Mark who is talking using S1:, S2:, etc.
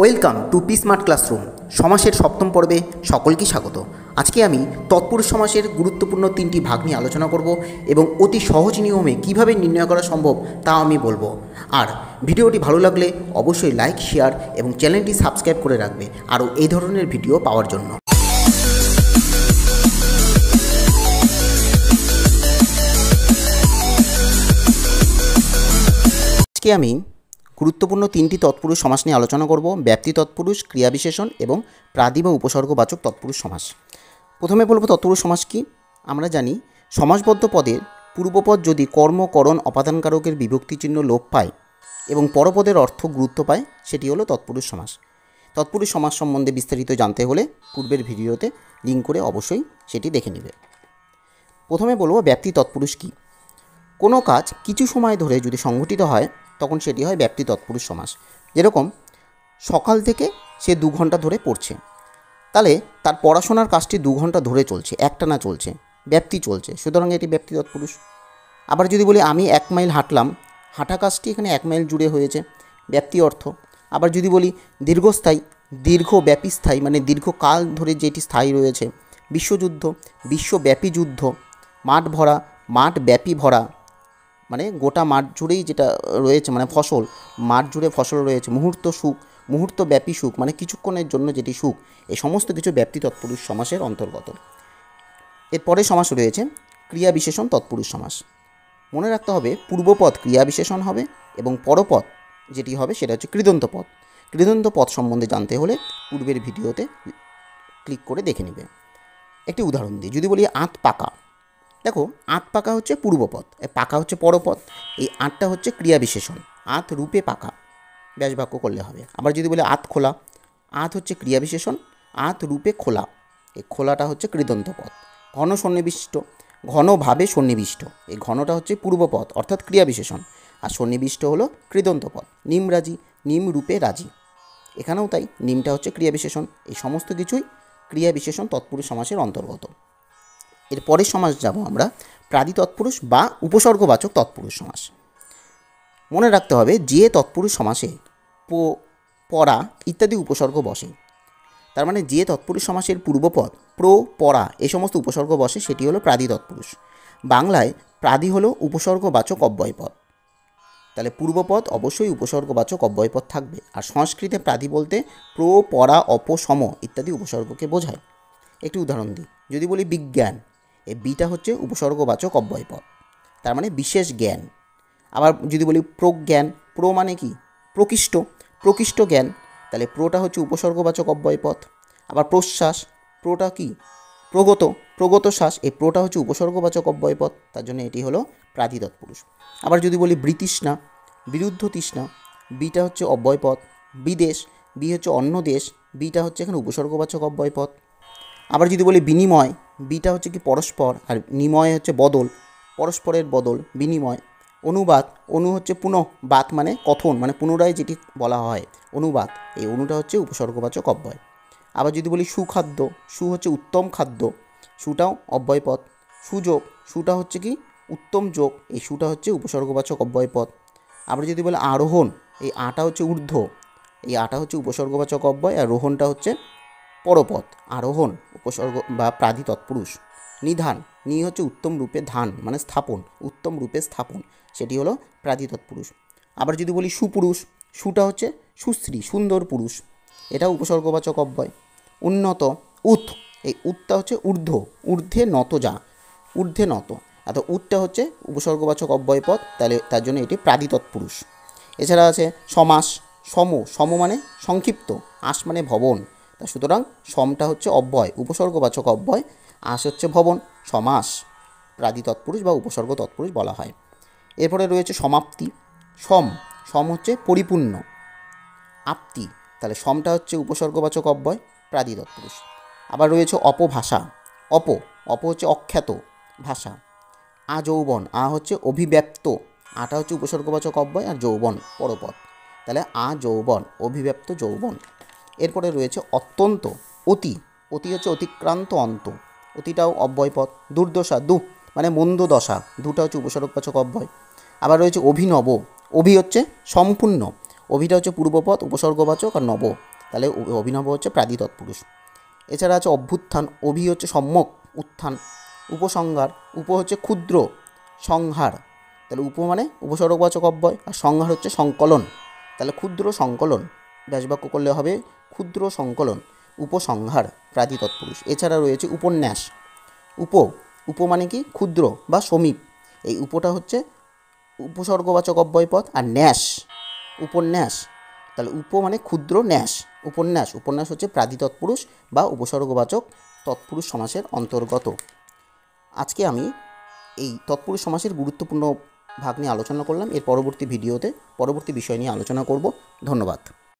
S1: Welcome to P smart classroom. সমাসের সপ্তম পর্বে সকলকে স্বাগত। আজকে আমি তৎপুরুষ সমাসের গুরুত্বপূর্ণ তিনটি ভাগ নিয়ে আলোচনা করব এবং অতি সহজ নিয়মে কীভাবে নির্ণয় করা সম্ভব তা আমি বলব। আর ভিডিওটি ভালো লাগলে অবশ্যই লাইক, শেয়ার এবং চ্যানেলটি সাবস্ক্রাইব করে রাখবে। আরও এই ধরনের ভিডিও পাওয়ার জন্য। আজকে আমি গুরুত্বপূর্ণ তিনটি তৎপুরুষ সমাস নিয়ে আলোচনা করব, ব্যাপ্তি তৎপুরুষ ক্রিয়াবিশেষণ এবং প্রাদি বা উপসর্গবাচক তৎপুরুষ সমাস। প্রথমে বলব তৎপুরুষ সমাস কি? আমরা জানি সমাসবদ্ধ পদের পূর্বপদ যদি কর্মকরণ অপাদানকারকের বিভক্তি চিহ্ন লোপ পায় এবং পরপদের অর্থ গুরুত্ব পায়, সেটি হলো তৎপুরুষ সমাস। তৎপুরুষ সমাজ সম্বন্ধে বিস্তারিত জানতে হলে পূর্বের ভিডিওতে লিঙ্ক করে অবশ্যই সেটি দেখে নেবে। প্রথমে বলব ব্যাপ্তি তৎপুরুষ কী? কোনো কাজ কিছু সময় ধরে যদি সংঘটিত হয় তখন সেটি হয় ব্যাপ্তি তৎপুরুষ সমাস। যেরকম, সকাল থেকে সে দু ঘণ্টা ধরে পড়ছে। তাহলে তার পড়াশোনার কাজটি দু ঘণ্টা ধরে চলছে একটানা চলছে ব্যাপ্তি চলছে, সুতরাং এটি ব্যাপ্তি তৎপুরুষ। আবার যদি বলি আমি এক মাইল হাঁটলাম, হাঁটা কাজটি এখানে এক মাইল জুড়ে হয়েছে ব্যাপ্তি অর্থ। আবার যদি বলি দীর্ঘস্থায়ী, দীর্ঘব্যাপী স্থায়ী মানে দীর্ঘকাল ধরে যেটি স্থায়ী রয়েছে, বিশ্বযুদ্ধ, বিশ্বব্যাপী যুদ্ধ, মাঠ ভরা, মাঠ ব্যাপী ভরা মানে গোটা মাঠ জুড়েই যেটা রয়েছে মানে ফসল, মাঠ জুড়ে ফসল রয়েছে, মুহূর্ত সুখ মুহূর্ত ব্যাপী সুখ মানে কিছুক্ষণের জন্য যেটি সুখ এই সমস্ত কিছু ব্যাপ্তি তৎপুরুষ সমাসের অন্তর্গত। এরপরে সমাস রয়েছে, ক্রিয়া বিশেষণ তৎপুরুষ সমাস। মনে রাখতে হবে, পূর্বপদ ক্রিয়া বিশেষণ হবে এবং পরপদ যেটি হবে সেটা হচ্ছে কৃদন্ত পদ। কৃদন্ত পদ সম্বন্ধে জানতে হলে পূর্বের ভিডিওতে ক্লিক করে দেখে নেবে। একটি উদাহরণ দিই, যদি বলি আঁত পাকা দেখো, আঁত পাকা হচ্ছে পূর্বপদ এ পাকা হচ্ছে পরপদ এই আঁতটা হচ্ছে ক্রিয়া বিশেষণ, আঁত রূপে পাকা ব্যাসবাক্য করলে হবে। আবার যদি বলে আঁত খোলা, আঁত হচ্ছে ক্রিয়া বিশেষণ, আঁত রূপে খোলা এই খোলাটা হচ্ছে কৃদন্ত পদ ঘন সন্নিবিষ্ট ঘনভাবে সন্নিবিষ্ট, এই ঘনটা হচ্ছে পূর্বপদ অর্থাৎ ক্রিয়া বিশেষণ, আর সন্নিবিষ্ট হলো কৃদন্ত পদ নিমরাজি নিম রূপে রাজি। এখানেও তাই, নিমটা হচ্ছে ক্রিয়া বিশেষণ, এই সমস্ত কিছুই ক্রিয়া বিশেষণ তৎপুরুষ সমাসের অন্তর্গত। এর পরের সমাস যাব আমরা, প্রাদি তৎপুরুষ বা উপসর্গবাচক তৎপুরুষ সমাস। মনে রাখতে হবে যে তৎপুরুষ সমাসে পো, পরা ইত্যাদি উপসর্গ বসে। তার মানে যে তৎপুরুষ সমাসের পূর্বপদ, প্র, পরা এ সমস্ত উপসর্গ বসে, সেটি হলো প্রাদি তৎপুরুষ। বাংলায় প্রাদি হলো উপসর্গবাচক অব্যয়পদ। তাহলে পূর্বপদ অবশ্যই উপসর্গবাচক অব্যয়পদ থাকবে। আর সংস্কৃতে প্রাদি বলতে প্র, পরা অপসম ইত্যাদি উপসর্গকে বোঝায়। একটি উদাহরণ দিই। যদি বলি বিজ্ঞান এই বিটা হচ্ছে উপসর্গবাচক অব্যয়পদ। তার মানে বিশেষ জ্ঞান। আবার যদি বলি প্রজ্ঞান, প্র মানে কি? প্রকৃষ্ট। প্রকৃষ্ট জ্ঞান, তাহলে প্রটা হচ্ছে উপসর্গবাচক অব্যয়পদ আবার প্রশ্বাস, প্রটা কি? প্রগত। প্রগত শ্বাস, এই প্রোটা হচ্ছে উপসর্গবাচক অব্যয়পদ তার জন্য এটি হলো প্রাধি আবার যদি বলি বৃতৃষ্ণা, বিরুদ্ধ তৃষ্ণা, বিটা হচ্ছে অব্যয়পদ বিদেশ, বি হচ্ছে অন্য দেশ, বিটা হচ্ছে এখানে উপসর্গবাচক অব্যয়পদ আবার যদি বলি বিনিময় বিটা হচ্ছে কি পরস্পর আর নিময় হচ্ছে বদল, পরস্পরের বদল, বিনিময়। অনুবাদ, অনু হচ্ছে পুনঃ, বাত মানে কথন মানে পুনরায় যেটি বলা হয়, অনুবাদ। এই অনুটা হচ্ছে উপসর্গবাচক অব্যয়। আবার যদি বলি সুখাদ্য, সু হচ্ছে উত্তম খাদ্য, সুটাও অব্যয়পদ সুযোগ, সুটা হচ্ছে কি উত্তম যোগ, এই সুটা হচ্ছে উপসর্গবাচক অব্যয়পদ আবার যদি বলে আরোহণ, এই আটা হচ্ছে ঊর্ধ্ব, এই আটা হচ্ছে উপসর্গবাচক অব্যয় আর রোহণটা হচ্ছে পরপদ আরোহণ, উপসর্গ বা প্রাধি তৎপুরুষ নিধান, নি হচ্ছে উত্তম রূপে ধান মানে স্থাপন, উত্তম রূপে স্থাপন, সেটি হলো প্রাধি তৎপুরুষ আবার যদি বলি সুপুরুষ, সুটা হচ্ছে সুশ্রী, সুন্দর পুরুষ। এটা উপসর্গবাচক অব্যয়। উন্নত, উৎ, এই উৎটা হচ্ছে ঊর্ধ্ব, ঊর্ধ্বে নত যা, ঊর্ধ্বে নত। অর্থাৎ উৎটা হচ্ছে উপসর্গবাচক অব্যয়পদ তাহলে তার জন্য এটি প্রাধি তৎপুরুষ এছাড়া আছে সমাস, সম সম মানে সংক্ষিপ্ত, আস মানে ভবন। তা সুতরাং সমটা হচ্ছে অব্যয়, উপসর্গবাচক অব্যয় আস হচ্ছে ভবন, সমাস, প্রাদি তৎপুরুষ বা উপসর্গ তৎপুরুষ বলা হয়। এরপরে রয়েছে সমাপ্তি, সম সম হচ্ছে পরিপূর্ণ, আপ্তি, তাহলে সমটা হচ্ছে উপসর্গবাচক অব্যয়, প্রাদি তৎপুরুষ। আবার রয়েছে অপভাষা, অপ অপ হচ্ছে অখ্যাত ভাষা, আ যৌবন, আ হচ্ছে অভিব্যক্ত, আটা হচ্ছে উপসর্গবাচক অব্যয় আর যৌবন পরপদ তাহলে আ যৌবন, অভিব্যক্ত যৌবন। এরপরে রয়েছে অত্যন্ত, অতি অতি হচ্ছে অতিক্রান্ত অন্ত। অতিটাও অব্যয়পদ দুর্দশা, দু মানে মন্দ দশা, দুটা হচ্ছে উপসর্গবাচক অব্যয়। আবার রয়েছে অভিনব, অভি হচ্ছে সম্পূর্ণ, অভিটা হচ্ছে পূর্বপদ উপসর্গবাচক আর নব। তাহলে অভিনব হচ্ছে প্রাদি তৎপুরুষ এছাড়া আছে অভ্যুত্থান, অভি হচ্ছে সম্যক উত্থান, উপসংহার, উপ হচ্ছে ক্ষুদ্র, সংহার। তাহলে উপ মানে উপসর্গবাচক অব্যয় আর সংহার হচ্ছে সংকলন। তাহলে ক্ষুদ্র সংকলন। ব্যাসবাক্য করলে হবে ক্ষুদ্র সংকলন, উপসংহার প্রাদি তৎপুরুষ। এছাড়া রয়েছে উপন্যাস। উপ উপ মানে কি? ক্ষুদ্র বা সমীপ। এই উপটা হচ্ছে উপসর্গবাচক অব্যয়পদ আর ন্যাস। উপন্যাস। তাহলে উপ মানে ক্ষুদ্র ন্যাস। উপন্যাস। উপন্যাস হচ্ছে প্রাদি তৎপুরুষ বা উপসর্গবাচক তৎপুরুষ সমাসের অন্তর্গত। আজকে আমি এই তৎপুরুষ সমাসের গুরুত্বপূর্ণ ভাগ নিয়ে আলোচনা করলাম। এর পরবর্তী ভিডিওতে পরবর্তী বিষয় নিয়ে আলোচনা করব। ধন্যবাদ।